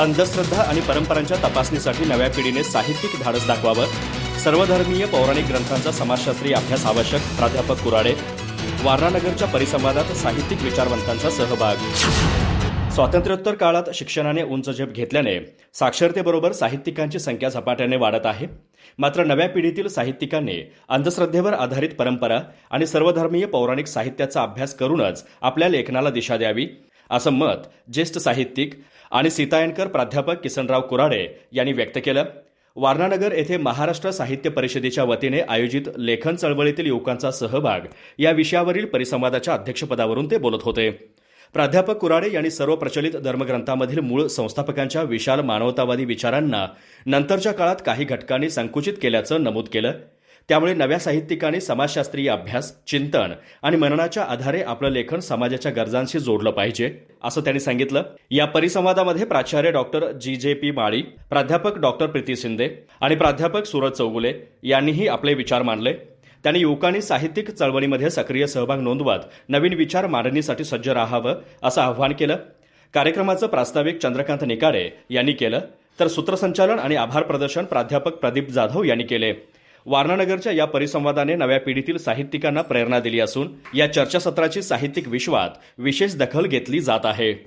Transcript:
अंधश्रद्धा आणि परंपरांच्या तपासणीसाठी नव्या पिढीने साहित्यिक धाडस दाखवावं. सर्वधर्मीय पौराणिक ग्रंथांचा समाजशास्त्रीय अभ्यास आवश्यक. प्राध्यापक कुराडे वारणानगरच्या परिसंवादात साहित्यिक विचारवंतांचा सहभाग. स्वातंत्र्योत्तर काळात शिक्षणाने उंच झेप घेतल्याने साक्षरतेबरोबर साहित्यिकांची संख्या झपाट्याने वाढत आहे. मात्र नव्या पिढीतील साहित्यिकांनी अंधश्रद्धेवर आधारित परंपरा आणि सर्वधर्मीय पौराणिक साहित्याचा अभ्यास करूनच आपल्या लेखनाला दिशा द्यावी. असं मत ज्येष्ठ साहित्यिक आणि सीतायनकर प्राध्यापक किसनराव कुराडे यांनी व्यक्त केलं. वारणानगर येथे महाराष्ट्र साहित्य परिषदेच्या वतीने आयोजित लेखन चळवळीतील युवकांचा सहभाग या विषयावरील परिसंवादाच्या अध्यक्षपदावरून ते बोलत होते. प्राध्यापक कुराडे यांनी सर्व प्रचलित धर्मग्रंथामधील मूळ संस्थापकांच्या विशाल मानवतावादी विचारांना नंतरच्या काळात काही घटकांनी संकुचित केल्याचं नमूद केलं. त्यामुळे नव्या साहित्यिकांनी समाजशास्त्रीय अभ्यास चिंतन आणि मननाच्या आधारे आपलं लेखन समाजाच्या गरजांशी जोडलं पाहिजे असं त्यांनी सांगितलं. या परिसंवादामध्ये प्राचार्य डॉक्टर जी जे पी माळी प्राध्यापक डॉक्टर प्रीती शिंदे आणि प्राध्यापक सूरज चौगुले यांनीही आपले विचार मांडले. त्यांनी युवकांनी साहित्यिक चळवळीमध्ये सक्रिय सहभाग नोंदवत नवीन विचार मांडणीसाठी सज्ज राहावं असं आवाहन केलं. कार्यक्रमाचं प्रास्ताविक चंद्रकांत निकाडे यांनी केलं. तर सूत्रसंचालन आणि आभार प्रदर्शन प्राध्यापक प्रदीप जाधव यांनी केले. वारणानगरच्या या परिसंवादाने नव्या पिढीतील साहित्यिकांना प्रेरणा दिली असून या चर्चासत्राची साहित्यिक विश्वात विशेष दखल घेतली जात आहे.